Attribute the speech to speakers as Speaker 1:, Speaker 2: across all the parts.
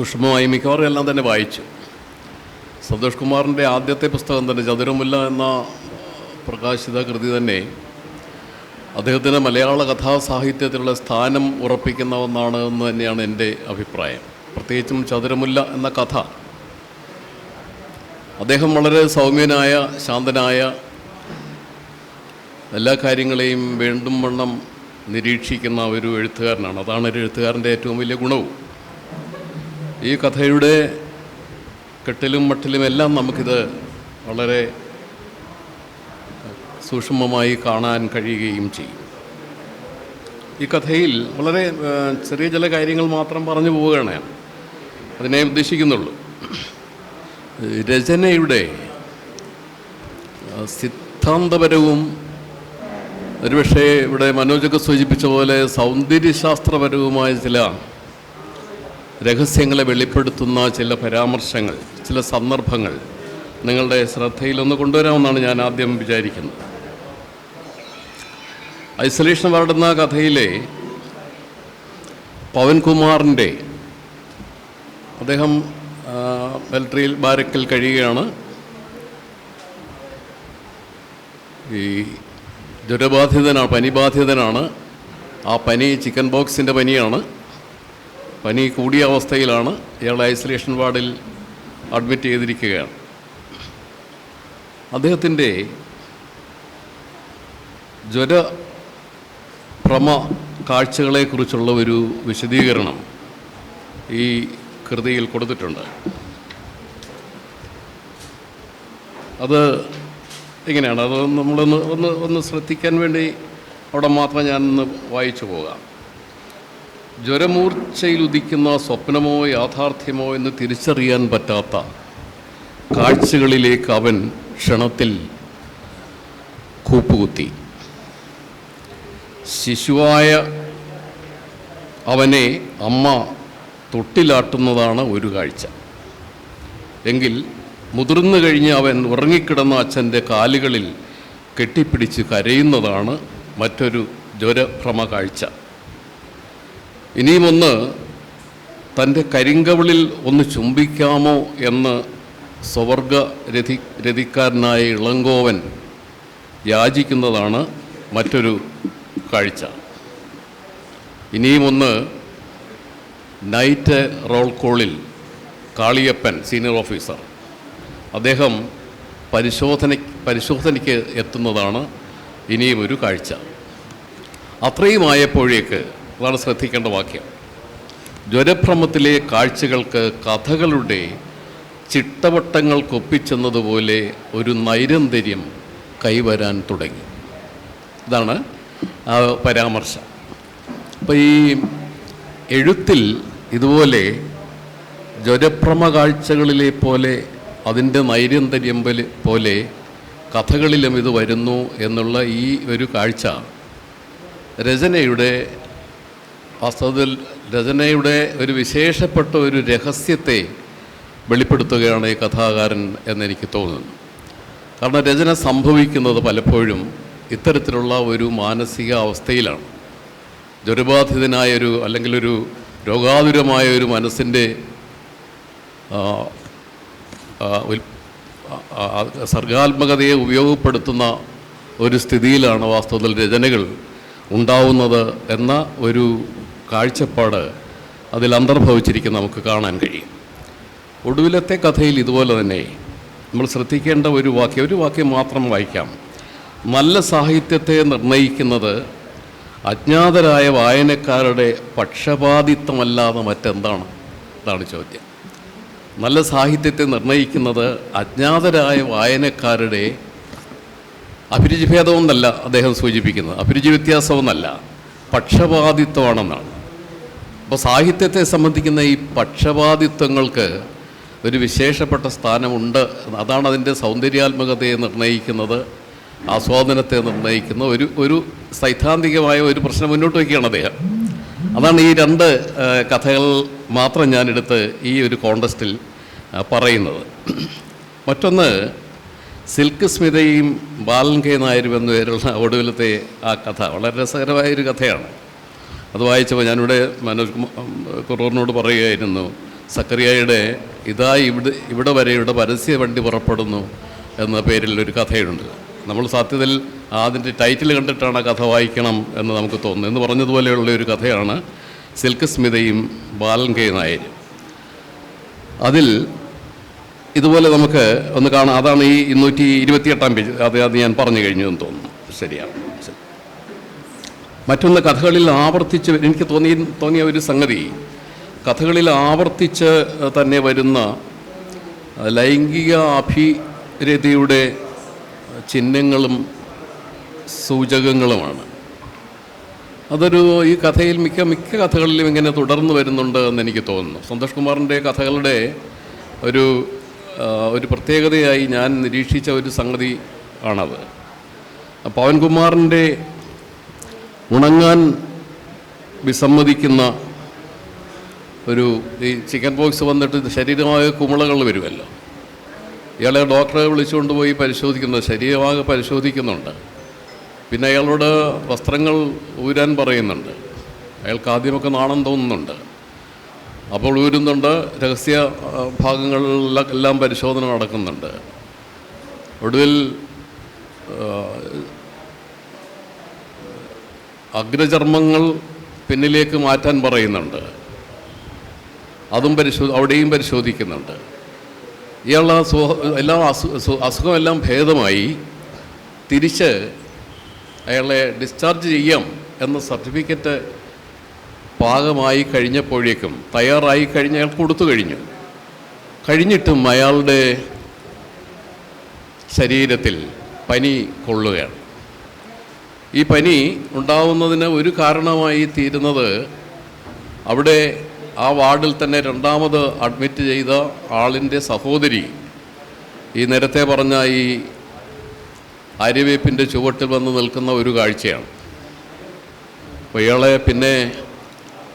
Speaker 1: സൂക്ഷ്മമായി മിക്കവാറും എല്ലാം തന്നെ വായിച്ചു. സന്തോഷ് കുമാറിന്റെ ആദ്യത്തെ പുസ്തകം തന്നെ ചതുരമുല്ല എന്ന പ്രകാശിത കൃതി തന്നെ അദ്ദേഹത്തിന്റെ മലയാള കഥാസാഹിത്യത്തിലുള്ള സ്ഥാനം ഉറപ്പിക്കുന്ന ഒന്നാണ് എന്ന് തന്നെയാണ് എന്റെ അഭിപ്രായം. പ്രത്യേകിച്ചും ചതുരമുല്ല എന്ന കഥ. അദ്ദേഹം വളരെ സൗമ്യനായ ശാന്തനായ എല്ലാ കാര്യങ്ങളെയും വേണ്ടും വണ്ണം നിരീക്ഷിക്കുന്ന ഒരു എഴുത്തുകാരനാണ്. അതാണ് ഒരു എഴുത്തുകാരന്റെ ഏറ്റവും വലിയ ഗുണവും. ഈ കഥയുടെ കെട്ടിലും മട്ടിലുമെല്ലാം നമുക്കിത് വളരെ സൂക്ഷ്മമായി കാണാൻ കഴിയുകയും ചെയ്യും. ഈ കഥയിൽ വളരെ ചെറിയ ചില കാര്യങ്ങൾ മാത്രം പറഞ്ഞു പോവുകയാണ് ഞാൻ. അതിനെ ഉദ്ദേശിക്കുന്നുള്ളൂ. രചനയുടെ സിദ്ധാന്തപരവും ഒരുപക്ഷെ ഇവിടെ മനോജൊക്കെ സൂചിപ്പിച്ച പോലെ സൗന്ദര്യശാസ്ത്രപരവുമായ ചില രഹസ്യങ്ങളെ വെളിപ്പെടുത്തുന്ന ചില പരാമർശങ്ങൾ ചില സന്ദർഭങ്ങൾ നിങ്ങളുടെ ശ്രദ്ധയിലൊന്ന് കൊണ്ടുവരാമെന്നാണ് ഞാൻ ആദ്യം വിചാരിക്കുന്നത്. ഐസൊലേഷൻ വാർഡെന്ന കഥയിലെ പവൻകുമാറിന്റെ അദ്ദേഹം മിലിറ്ററിയിൽ ബാരക്കിൽ കഴിയുകയാണ്. ഈ ജ്വരബാധിതനാണ് പനിബാധിതനാണ് ആ പനി ചിക്കൻ ബോക്സിന്റെ പനിയാണ്. പനി കൂടിയ അവസ്ഥയിലാണ് ഇയാൾ ഐസൊലേഷൻ വാർഡിൽ അഡ്മിറ്റ് ചെയ്തിരിക്കുകയാണ്. അദ്ദേഹത്തിന്റെ ജ്വര ഭ്രമ കാഴ്ചകളെക്കുറിച്ചുള്ള ഒരു വിശദീകരണം ഈ കൃതിയിൽ കൊടുത്തിട്ടുണ്ട്. അത് എങ്ങനെയാണ്? അത് നമ്മളൊന്ന് ഒന്ന് ഒന്ന് ശ്രദ്ധിക്കാൻ വേണ്ടി അവിടെ മാത്രം ഞാനൊന്ന് വായിച്ചു പോകാം. ജ്വരമൂർച്ചയിൽ ഉദിക്കുന്ന സ്വപ്നമോ യാഥാർത്ഥ്യമോ എന്ന് തിരിച്ചറിയാൻ പറ്റാത്ത കാഴ്ചകളിലേക്ക് അവൻ ക്ഷണത്തിൽ കൂപ്പുകുത്തി. ശിശുവായ അവനെ അമ്മ തൊട്ടിലാട്ടുന്നതാണ് ഒരു കാഴ്ച. എങ്കിൽ മുതിർന്നു കഴിഞ്ഞ് അവൻ ഉറങ്ങിക്കിടന്ന അച്ഛന്റെ കാലുകളിൽ കെട്ടിപ്പിടിച്ച് കരയുന്നതാണ് മറ്റൊരു ജ്വരഭ്രമ കാഴ്ച ഇനിയുമൊന്ന് തന്റെ കരിങ്കവിളിൽ ഒന്ന് ചുംബിക്കാമോ എന്ന് സ്വവർഗ രതി രതിക്കാരനായ ഇളങ്കോവൻ യാചിക്കുന്നതാണ് മറ്റൊരു കാഴ്ച. ഇനിയുമൊന്ന് നൈറ്റ് റോൾ കോളിൽ കാളിയപ്പൻ സീനിയർ ഓഫീസർ അദ്ദേഹം പരിശോധന പരിശോധനയ്ക്ക് എത്തുന്നതാണ് ഇനിയും ഒരു കാഴ്ച. അത്രയും ആയപ്പോഴേക്ക് അതാണ് ശ്രദ്ധിക്കേണ്ട വാക്യം. ജ്വരഭ്രമത്തിലെ കാഴ്ചകൾക്ക് കഥകളുടെ ചിട്ടവട്ടങ്ങൾ കൊപ്പിച്ചെന്നതുപോലെ ഒരു നൈരന്തര്യം കൈവരാൻ തുടങ്ങി. ഇതാണ് ആ പരാമർശം. അപ്പോൾ ഈ എഴുത്തിൽ ഇതുപോലെ ജ്വരഭ്രമ കാഴ്ചകളിലെ പോലെ അതിന്റെ നൈരന്തര്യം പോലെ- കഥകളിലും ഇത് വരുന്നു എന്നുള്ള ഈ ഒരു കാഴ്ച രചനയുടെ വാസ്തവത്തിൽ രചനയുടെ ഒരു വിശേഷപ്പെട്ട ഒരു രഹസ്യത്തെ വെളിപ്പെടുത്തുകയാണ് ഈ കഥാകാരൻ എന്നെനിക്ക് തോന്നുന്നു. കാരണം രചന സംഭവിക്കുന്നത് പലപ്പോഴും ഇത്തരത്തിലുള്ള ഒരു മാനസിക അവസ്ഥയിലാണ്. ജ്വരബാധിതനായൊരു അല്ലെങ്കിൽ ഒരു രോഗാതുരമായ ഒരു മനസ്സിന്റെ സർഗാത്മകതയെ ഉപയോഗപ്പെടുത്തുന്ന ഒരു സ്ഥിതിയിലാണ് വാസ്തവത്തിൽ രചനകൾ ഉണ്ടാവുന്നത് എന്ന ഒരു കാഴ്ചപ്പാട് അതിൽ അന്തർഭവിച്ചിരിക്കുന്ന നമുക്ക് കാണാൻ കഴിയും. ഒടുവിലത്തെ കഥയിൽ ഇതുപോലെ തന്നെ നമ്മൾ ശ്രദ്ധിക്കേണ്ട ഒരു വാക്യം ഒരു വാക്യം മാത്രം വായിക്കാം. നല്ല സാഹിത്യത്തെ നിർണയിക്കുന്നത് അജ്ഞാതരായ വായനക്കാരുടെ പക്ഷപാതിത്വമല്ലാതെ മറ്റെന്താണ്? അതാണ് ചോദ്യം. നല്ല സാഹിത്യത്തെ നിർണയിക്കുന്നത് അജ്ഞാതരായ വായനക്കാരുടെ അഭിരുചിഭേദമെന്നല്ല അദ്ദേഹം സൂചിപ്പിക്കുന്നത്. അഭിരുചി വ്യത്യാസമൊന്നല്ല പക്ഷപാതിത്വമാണെന്നാണ്. അപ്പോൾ സാഹിത്യത്തെ സംബന്ധിക്കുന്ന ഈ പക്ഷപാതിത്വങ്ങൾക്ക് ഒരു വിശേഷപ്പെട്ട സ്ഥാനമുണ്ട്. അതാണ് അതിന്റെ സൗന്ദര്യാത്മകതയെ നിർണയിക്കുന്നത് ആസ്വാദനത്തെ നിർണയിക്കുന്ന ഒരു ഒരു സൈദ്ധാന്തികമായ ഒരു പ്രശ്നം മുന്നോട്ട് വയ്ക്കുകയാണ് അദ്ദേഹം. അതാണ് ഈ രണ്ട് കഥകൾ മാത്രം ഞാനെടുത്ത് ഈ ഒരു കോണ്ടസ്റ്റിൽ പറയുന്നത്. മറ്റൊന്ന് സിൽക്ക് സ്മിതയും ബാലൻ കെ നായരും എന്നു പേരുള്ള ഒടുവിലത്തെ ആ കഥ വളരെ രസകരമായൊരു കഥയാണ്. അത് വായിച്ചപ്പോൾ ഞാനിവിടെ മനോജ് കുറൂറിനോട് പറയുകയായിരുന്നു സക്കറിയായുടെ ഇതാ ഇവിടെ ഇവിടെ വരെ ഇവിടെ പരസ്യ വണ്ടി പുറപ്പെടുന്നു എന്ന പേരിൽ ഒരു കഥയുണ്ട്. നമ്മൾ സത്യത്തിൽ അതിന്റെ ടൈറ്റിൽ കണ്ടിട്ടാണ് ആ കഥ വായിക്കണം എന്ന് നമുക്ക് തോന്നുന്നു എന്ന് പറഞ്ഞതുപോലെയുള്ള ഒരു കഥയാണ് സിൽക്ക് സ്മിതയും ബാലൻ കെ നായരും. അതിൽ ഇതുപോലെ നമുക്ക് ഒന്ന് കാണാം. അതാണ് ഈ ഇരുന്നൂറ്റി ഇരുപത്തിയെട്ടാം പേജ്. അത് അത് ഞാൻ പറഞ്ഞു കഴിഞ്ഞു എന്ന് തോന്നുന്നു. ശരിയാണ്. ശരി. മറ്റൊന്ന് കഥകളിൽ ആവർത്തിച്ച് എനിക്ക് തോന്നി തോന്നിയ ഒരു സംഗതി. കഥകളിൽ ആവർത്തിച്ച് തന്നെ വരുന്ന ലൈംഗിക അഭിരതിയുടെ ചിഹ്നങ്ങളും സൂചകങ്ങളുമാണ്. അതൊരു ഈ കഥയിൽ മിക്ക മിക്ക കഥകളിലും ഇങ്ങനെ തുടർന്ന് വരുന്നുണ്ട് എന്ന് എനിക്ക് തോന്നുന്നു. സന്തോഷ് കുമാറിന്റെ കഥകളുടെ ഒരു ഒരു പ്രത്യേകതയായി ഞാൻ നിരീക്ഷിച്ച ഒരു സംഗതി ആണത്. പവൻകുമാറിന്റെ ഉണങ്ങാൻ വിസമ്മതിക്കുന്ന ഒരു ഈ ചിക്കൻ പോക്സ് വന്നിട്ട് ശരീരമായ കുമിളകൾ വരുമല്ലോ. ഇയാളെ ഡോക്ടറെ വിളിച്ചുകൊണ്ട് പോയി പരിശോധിക്കുന്നത് ശരീരമാകെ പരിശോധിക്കുന്നുണ്ട്. പിന്നെ അയാളോട് വസ്ത്രങ്ങൾ ഊരാൻ പറയുന്നുണ്ട്. അയാൾക്ക് ആദ്യമൊക്കെ നാണം തോന്നുന്നുണ്ട്. അപ്പോൾ ഊരുന്നുണ്ട് രഹസ്യ ഭാഗങ്ങളിലെല്ലാം പരിശോധന നടക്കുന്നുണ്ട്. ഒടുവിൽ അഗ്രചർമ്മങ്ങൾ പിന്നിലേക്ക് മാറ്റാൻ പറയുന്നുണ്ട്. അതും പരിശോ അവിടെയും പരിശോധിക്കുന്നുണ്ട്. ഇയാളുടെ എല്ലാം അസു അസുഖമെല്ലാം ഭേദമായി. തിരിച്ച് അയാളെ ഡിസ്ചാർജ് ചെയ്യാം എന്ന സർട്ടിഫിക്കറ്റ് പാകമായി കഴിഞ്ഞപ്പോഴേക്കും തയ്യാറായി കഴിഞ്ഞ് അയാൾ കൊടുത്തു കഴിഞ്ഞു. കഴിഞ്ഞിട്ടും അയാളുടെ ശരീരത്തിൽ പനി കൊള്ളുകയാണ്. ഈ പനി ഉണ്ടാവുന്നതിന് ഒരു കാരണമായി തീരുന്നത് അവിടെ ആ വാർഡിൽ തന്നെ രണ്ടാമത് അഡ്മിറ്റ് ചെയ്ത ആളിന്റെ സഹോദരി ഈ നേരത്തെ പറഞ്ഞ ഈ ആര്യവേപ്പിന്റെ ചുവട്ടിൽ വന്ന് നിൽക്കുന്ന ഒരു കാഴ്ചയാണ്. അപ്പോൾ ഇയാളെ പിന്നെ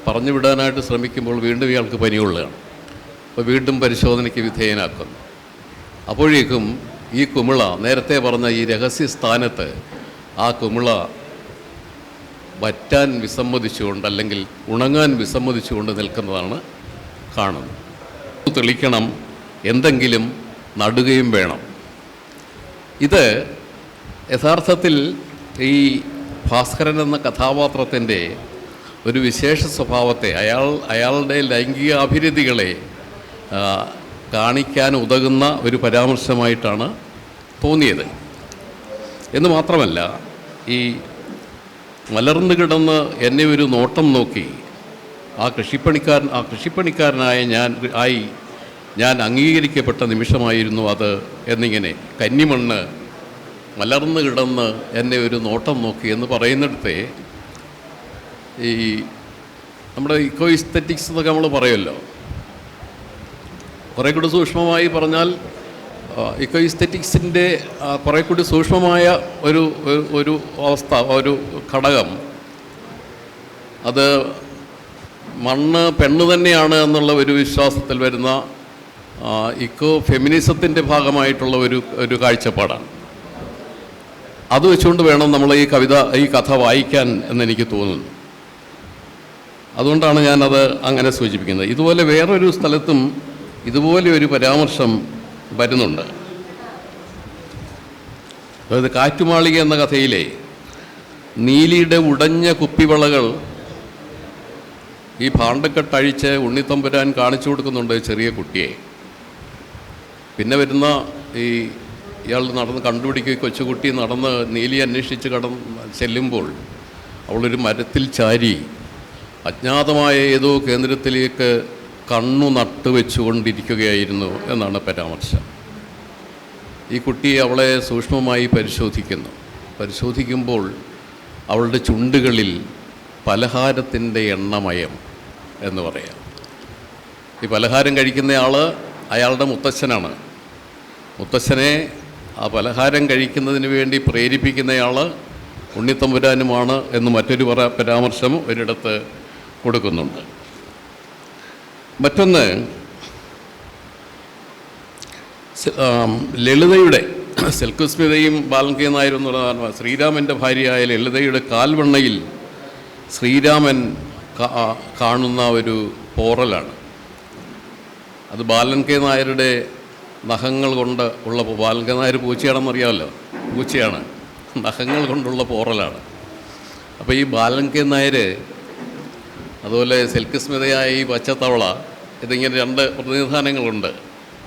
Speaker 1: പറഞ്ഞു വിടാനായിട്ട് ശ്രമിക്കുമ്പോൾ വീണ്ടും ഇയാൾക്ക് പനിയുള്ളതാണ്. അപ്പോൾ വീണ്ടും പരിശോധനയ്ക്ക് വിധേയനാക്കുന്നു. അപ്പോഴേക്കും ഈ കുമിള നേരത്തെ പറഞ്ഞ ഈ രഹസ്യ സ്ഥാനത്ത് ആ കുമിള വറ്റാൻ വിസമ്മതിച്ചുകൊണ്ട് അല്ലെങ്കിൽ ഉണങ്ങാൻ വിസമ്മതിച്ചുകൊണ്ട് നിൽക്കുന്നതാണ് കാണുന്നത്. തെളിക്കണം എന്തെങ്കിലും നടുകയും വേണം. ഇത് യഥാർത്ഥത്തിൽ ഈ ഭാസ്കരൻ എന്ന കഥാപാത്രത്തിന്റെ ഒരു വിശേഷ സ്വഭാവത്തെ അയാൾ അയാളുടെ ലൈംഗിക അഭിരുചികളെ കാണിക്കാൻ ഉതകുന്ന ഒരു പരാമർശമായിട്ടാണ് തോന്നിയത്. എന്ന് മാത്രമല്ല ഈ മലർന്നു കിടന്ന് എന്നെ ഒരു നോട്ടം നോക്കി. ആ കൃഷിപ്പണിക്കാരൻ ആ കൃഷിപ്പണിക്കാരനായ ഞാൻ ആയി ഞാൻ അംഗീകരിക്കപ്പെട്ട നിമിഷമായിരുന്നു അത് എന്നിങ്ങനെ കന്നിമണ്ണ് മലർന്നു കിടന്ന് എന്നെ ഒരു നോട്ടം നോക്കി എന്ന് പറയുന്നിടത്തെ ഈ നമ്മുടെ ഇക്കോ ഇസ്തറ്റിക്സ് എന്നൊക്കെ നമ്മൾ പറയുമല്ലോ. കുറേ കൂടി സൂക്ഷ്മമായി പറഞ്ഞാൽ ഇക്കോ ഇസ്തറ്റിക്സിന്റെ കുറേ കൂടി സൂക്ഷ്മമായ ഒരു ഒരു- അവസ്ഥ ഒരു ഘടകം. അത് മണ്ണ് പെണ്ണ് തന്നെയാണ് എന്നുള്ള ഒരു വിശ്വാസത്തിൽ വരുന്ന ഇക്കോ ഫെമിനിസത്തിന്റെ ഭാഗമായിട്ടുള്ള ഒരു ഒരു കാഴ്ചപ്പാടാണ്. അത് വെച്ചുകൊണ്ട് വേണം നമ്മൾ ഈ കവിത ഈ കഥ വായിക്കാൻ എന്നെനിക്ക് തോന്നുന്നു. അതുകൊണ്ടാണ് ഞാനത് അങ്ങനെ സൂചിപ്പിക്കുന്നത്. ഇതുപോലെ വേറൊരു സ്ഥലത്തും ഇതുപോലെ ഒരു പരാമർശം വരുന്നുണ്ട്. അതായത് കാറ്റുമാളിക എന്ന കഥയിലെ നീലിയുടെ ഉടഞ്ഞ കുപ്പിവളകൾ ഈ ഭാണ്ഡക്കെട്ടഴിച്ച് ഉണ്ണിത്തമ്പുരാൻ കാണിച്ചു കൊടുക്കുന്നുണ്ട് ചെറിയ കുട്ടിയെ. പിന്നെ വരുന്ന ഈ ഇയാൾ നടന്ന് കണ്ടുപിടിക്കുക കൊച്ചുകുട്ടി നടന്ന് നീലി അന്വേഷിച്ച് കടന്ന് ചെല്ലുമ്പോൾ അവളൊരു മരത്തിൽ ചാരി അജ്ഞാതമായ ഏതോ കേന്ദ്രത്തിലേക്ക് കണ്ണു നട്ടു വെച്ചുകൊണ്ടിരിക്കുകയായിരുന്നു എന്നാണ് പരാമർശം. ഈ കുട്ടി അവളെ സൂക്ഷ്മമായി പരിശോധിക്കുന്നു. പരിശോധിക്കുമ്പോൾ അവളുടെ ചുണ്ടുകളിൽ പലഹാരത്തിന്റെ എണ്ണമയം എന്ന് പറയാം. ഈ പലഹാരം കഴിക്കുന്നയാൾ അയാളുടെ മുത്തച്ഛനാണ് മുത്തച്ഛനെ ആ പലഹാരം കഴിക്കുന്നതിന് വേണ്ടി പ്രേരിപ്പിക്കുന്നയാൾ ഉണ്ണിത്തമ്പുരാനുമാണ് എന്ന് മറ്റൊരു പരാമർശം ഒരിടത്ത് കൊടുക്കുന്നുണ്ട്. മറ്റൊന്ന് ലളിതയുടെ സെൽക്കുസ്മിതയും ബാലൻകെ നായരും എന്നുള്ള ശ്രീരാമന്റെ ഭാര്യയായ ലളിതയുടെ കാൽവണ്ണയിൽ ശ്രീരാമൻ കാണുന്ന ഒരു പോറലാണ്. അത് ബാലൻ കെ നായരുടെ നഖങ്ങൾ കൊണ്ട് ഉള്ള ബാലൻകേ ബാലൻ കെ നായർ പൂച്ചയാണെന്നറിയാമല്ലോ പൂച്ചയാണ്. നഖങ്ങൾ കൊണ്ടുള്ള പോറലാണ്. അപ്പോൾ ഈ ബാലൻ കെ നായർ അതുപോലെ സിൽക്ക് സ്മിതയായ ഈ പച്ചത്തവള ഇതിങ്ങനെ രണ്ട് പ്രതിനിധാനങ്ങളുണ്ട്.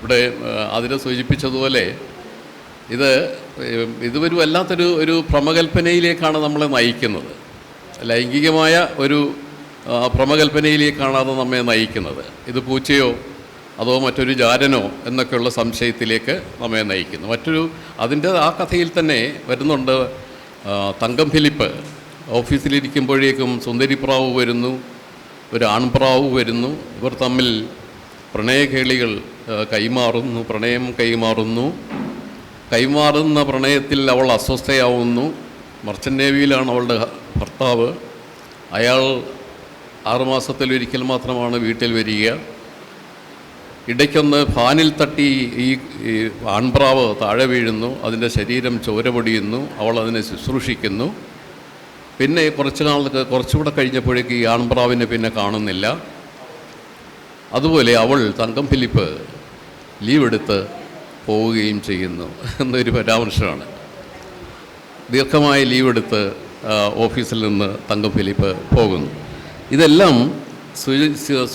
Speaker 1: ഇവിടെ അതിനെ സൂചിപ്പിച്ചതുപോലെ ഇത് ഇതൊരു വല്ലാത്തൊരു ഒരു ഭ്രമകൽപ്പനയിലേക്കാണ് നമ്മളെ നയിക്കുന്നത്. ലൈംഗികമായ ഒരു ഭ്രമകൽപ്പനയിലേക്കാണ് അത് നമ്മെ നയിക്കുന്നത്. ഇത് പൂച്ചയോ അതോ മറ്റൊരു ജാരനോ എന്നൊക്കെയുള്ള സംശയത്തിലേക്ക് നമ്മെ നയിക്കുന്നു. മറ്റൊരു അതിന്റെ ആ കഥയിൽ തന്നെ വരുന്നുണ്ട് തങ്കം ഫിലിപ്പ്. ഓഫീസിലിരിക്കുമ്പോഴേക്കും സുന്ദരിപ്രാവ് വരുന്നു. ഒരു ആൺപ്രാവ് വരുന്നു. ഇവർ തമ്മിൽ പ്രണയകേളികൾ കൈമാറുന്നു പ്രണയം കൈമാറുന്നു. കൈമാറുന്ന പ്രണയത്തിൽ അവൾ അസ്വസ്ഥയാവുന്നു. മർച്ചന്റ് നേവിയിലാണ് അവളുടെ ഭർത്താവ്. അയാൾ ആറുമാസത്തിലൊരിക്കൽ മാത്രമാണ് വീട്ടിൽ വരിക. ഇടയ്ക്കൊന്ന് ഫാനിൽ തട്ടി ഈ ആൺപ്രാവ് താഴെ വീഴുന്നു. അതിന്റെ ശരീരം ചോര പൊടിയുന്നു. അവൾ അതിനെ ശുശ്രൂഷിക്കുന്നു. പിന്നെ കുറച്ച് നാളൊക്കെ കുറച്ചുകൂടെ കഴിഞ്ഞപ്പോഴേക്ക് ഈ ആൺപ്രാവിനെ പിന്നെ കാണുന്നില്ല. അതുപോലെ അവൾ തങ്കം ഫിലിപ്പ് ലീവ് എടുത്ത് പോവുകയും ചെയ്യുന്നു എന്നൊരു പരാമർശമാണ്. ദീർഘമായ ലീവ് എടുത്ത് ഓഫീസിൽ നിന്ന് തങ്കം ഫിലിപ്പ് പോകുന്നു. ഇതെല്ലാം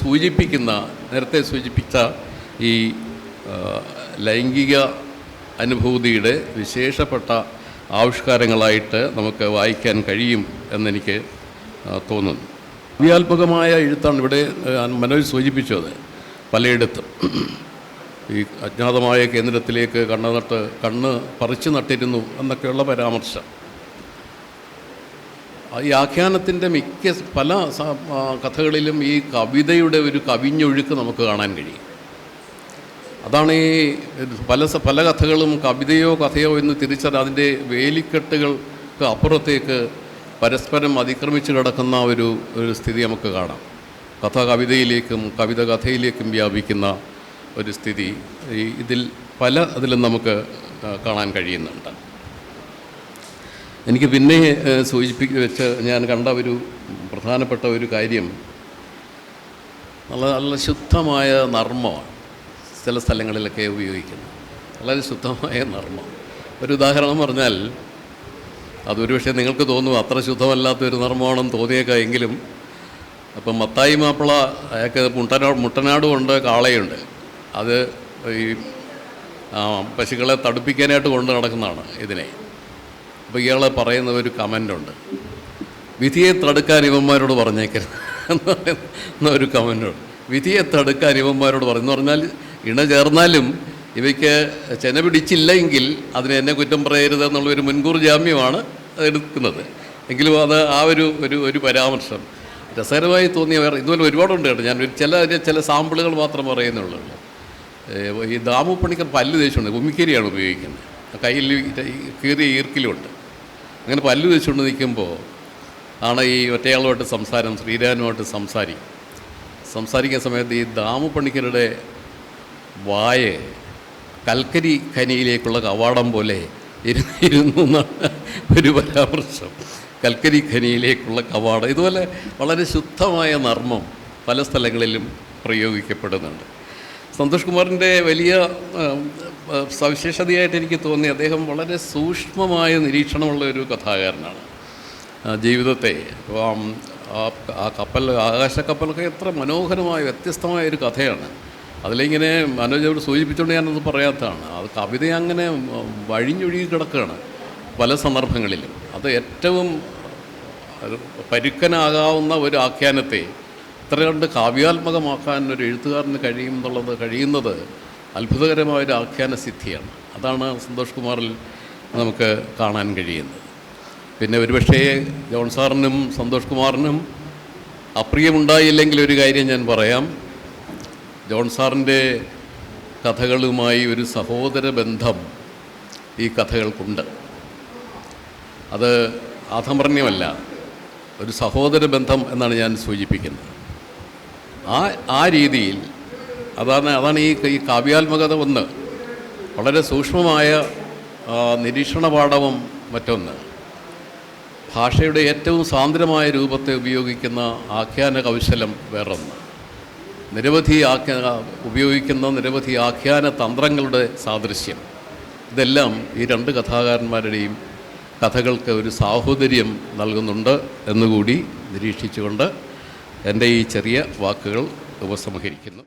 Speaker 1: സൂചിപ്പിക്കുന്ന നേരത്തെ സൂചിപ്പിച്ച ഈ ലൈംഗിക അനുഭൂതിയുടെ വിശേഷപ്പെട്ട ആവിഷ്കാരങ്ങളായിട്ട് നമുക്ക് വായിക്കാൻ കഴിയും എന്നെനിക്ക് തോന്നുന്നു. വ്യാത്മകമായ എഴുത്താണ് ഇവിടെ മനോജ് സൂചിപ്പിച്ചത് പലയിടത്തും. ഈ അജ്ഞാതമായ കേന്ദ്രത്തിലേക്ക് കണ്ണ് നട്ട് കണ്ണ് പറിച്ചു നട്ടിരുന്നു എന്നൊക്കെയുള്ള പരാമർശം. ഈ ആഖ്യാനത്തിന്റെ മിക്ക പല കഥകളിലും ഈ കവിതയുടെ ഒരു കവിഞ്ഞൊഴുക്ക് നമുക്ക് കാണാൻ കഴിയും. അതാണ് ഈ പല പല കഥകളും കവിതയോ കഥയോ എന്ന് തിരിച്ചാൽ അതിന്റെ വേലിക്കെട്ടുകൾക്ക് അപ്പുറത്തേക്ക് പരസ്പരം അതിക്രമിച്ച് കിടക്കുന്ന ഒരു ഒരു സ്ഥിതി നമുക്ക് കാണാം. കഥ കവിതയിലേക്കും കവിത കഥയിലേക്കും വ്യാപിക്കുന്ന ഒരു സ്ഥിതി ഇതിൽ പല അതിലും നമുക്ക് കാണാൻ കഴിയുന്നുണ്ട്. എനിക്ക് പിന്നെ സൂചിപ്പി വെച്ച് ഞാൻ കണ്ട ഒരു പ്രധാനപ്പെട്ട ഒരു കാര്യം നല്ല നല്ല ശുദ്ധമായ നർമ്മമാണ്. ചില സ്ഥലങ്ങളിലൊക്കെ ഉപയോഗിക്കുന്നു. വളരെ ശുദ്ധമായ നർമ്മം. ഒരു ഉദാഹരണം പറഞ്ഞാൽ അതൊരു പക്ഷേ നിങ്ങൾക്ക് തോന്നും അത്ര ശുദ്ധമല്ലാത്തൊരു നർമ്മമാണെന്ന് തോന്നിയേക്കാം എങ്കിലും അപ്പം മത്തായി മാപ്പിള അയാൾക്ക് മുട്ടനാട് മുട്ടനാടുമുണ്ട് കാളയുണ്ട്. അത് ഈ പശുക്കളെ തടുപ്പിക്കാനായിട്ട് കൊണ്ട് നടക്കുന്നതാണ് ഇതിനെ. അപ്പോൾ ഇയാളെ പറയുന്ന ഒരു കമന്റുണ്ട് വിധിയെ തടുക്കാൻ ഇവന്മാരോട് പറഞ്ഞേക്കരുത് എന്ന് പറയുന്ന ഒരു കമന്റുണ്ട് വിധിയെ തടുക്കാൻ ഇവന്മാരോട് പറഞ്ഞു പറഞ്ഞാൽ ഇണ ചേർന്നാലും ഇവയ്ക്ക് ചെന പിടിച്ചില്ലെങ്കിൽ അതിനെ എന്നെ കുറ്റം പറയരുത് എന്നുള്ളൊരു മുൻകൂർ ജാമ്യമാണ് എടുക്കുന്നത്. എങ്കിലും അത് ആ ഒരു ഒരു ഒരു പരാമർശം. രസകരമായി തോന്നിയ വേറെ ഇതുപോലെ ഒരുപാടുണ്ട് കേട്ടോ. ഞാൻ ഒരു ചില ചില സാമ്പിളുകൾ മാത്രം പറയുന്നുള്ളൂ. ഈ ദാമു പണിക്കർ പല്ല് തേച്ചുകൊണ്ട് ഉമ്മിക്കരിയാണ് ഉപയോഗിക്കുന്നത്. കയ്യിൽ കീറിയ ഈർക്കിലുണ്ട്. അങ്ങനെ പല്ല് തേച്ചുകൊണ്ട് നിൽക്കുമ്പോൾ ആണ് ഈ ഒറ്റയാളുമായിട്ട് സംസാരം ശ്രീരാനുമായിട്ട് സംസാരിക്കും സംസാരിക്കുന്ന സമയത്ത് ഈ ദാമു പണിക്കരുടെ വായ. കൽക്കരി ഖനിയിലേക്കുള്ള കവാടം പോലെ ഇരുന്നിരുന്നു ഇരുന്നു എന്നാണ് ഒരു പരാമർശം. കൽക്കരി ഖനിയിലേക്കുള്ള കവാടം. ഇതുപോലെ വളരെ ശുദ്ധമായ നർമ്മം പല സ്ഥലങ്ങളിലും പ്രയോഗിക്കപ്പെടുന്നുണ്ട്. സന്തോഷ് കുമാറിന്റെ വലിയ സവിശേഷതയായിട്ട് എനിക്ക് തോന്നി അദ്ദേഹം വളരെ സൂക്ഷ്മമായ നിരീക്ഷണമുള്ള ഒരു കഥാകാരനാണ്. ജീവിതത്തെ ആ കപ്പൽ ആകാശക്കപ്പലൊക്കെ എത്ര മനോഹരമായ വ്യത്യസ്തമായ ഒരു കഥയാണ്. അതിലിങ്ങനെ മനോജ് അവർ സൂചിപ്പിച്ചുകൊണ്ട് ഞാനത് പറയാത്തതാണ്. അത് കവിത അങ്ങനെ വഴിഞ്ഞൊഴുകി കിടക്കുകയാണ് പല സന്ദർഭങ്ങളിലും. അത് ഏറ്റവും പരുക്കനാകാവുന്ന ഒരു ആഖ്യാനത്തെ ഇത്ര കണ്ട് കാവ്യാത്മകമാക്കാൻ ഒരു എഴുത്തുകാരന് കഴിയും എന്നുള്ളത് കഴിയുന്നത് അത്ഭുതകരമായ ഒരു ആഖ്യാന സിദ്ധിയാണ്. അതാണ് സന്തോഷ് കുമാറിൽ നമുക്ക് കാണാൻ കഴിയുന്നത്. പിന്നെ ഒരുപക്ഷേ ജോൺ സാറിനും സന്തോഷ് കുമാറിനും അപ്രിയമുണ്ടായില്ലെങ്കിൽ ഒരു കാര്യം ഞാൻ പറയാം. ജോൺ സാറിന്റെ കഥകളുമായി ഒരു സഹോദര ബന്ധം ഈ കഥകൾക്കുണ്ട്. അത് ആധമർണ്യമല്ല ഒരു സഹോദര ബന്ധം എന്നാണ് ഞാൻ സൂചിപ്പിക്കുന്നത്. ആ ആ രീതിയിൽ അതാണ് അതാണ് ഈ ഈ കാവ്യാത്മകത ഒന്ന്. വളരെ സൂക്ഷ്മമായ നിരീക്ഷണ പാഠവും മറ്റൊന്ന്. ഭാഷയുടെ ഏറ്റവും സാന്ദ്രമായ രൂപത്തെ ഉപയോഗിക്കുന്ന ആഖ്യാന കൗശലം വേറൊന്ന്. നിരവധി ആഖ്യ ഉപയോഗിക്കുന്ന നിരവധി ആഖ്യാന തന്ത്രങ്ങളുടെ സാദൃശ്യം. ഇതെല്ലാം ഈ രണ്ട് കഥാകാരന്മാരുടെയും കഥകൾക്ക് ഒരു സാഹോദര്യം നൽകുന്നുണ്ട് എന്നുകൂടി നിരീക്ഷിച്ചുകൊണ്ട് എന്റെ ഈ ചെറിയ വാക്കുകൾ ഉപസംഹരിക്കുന്നു.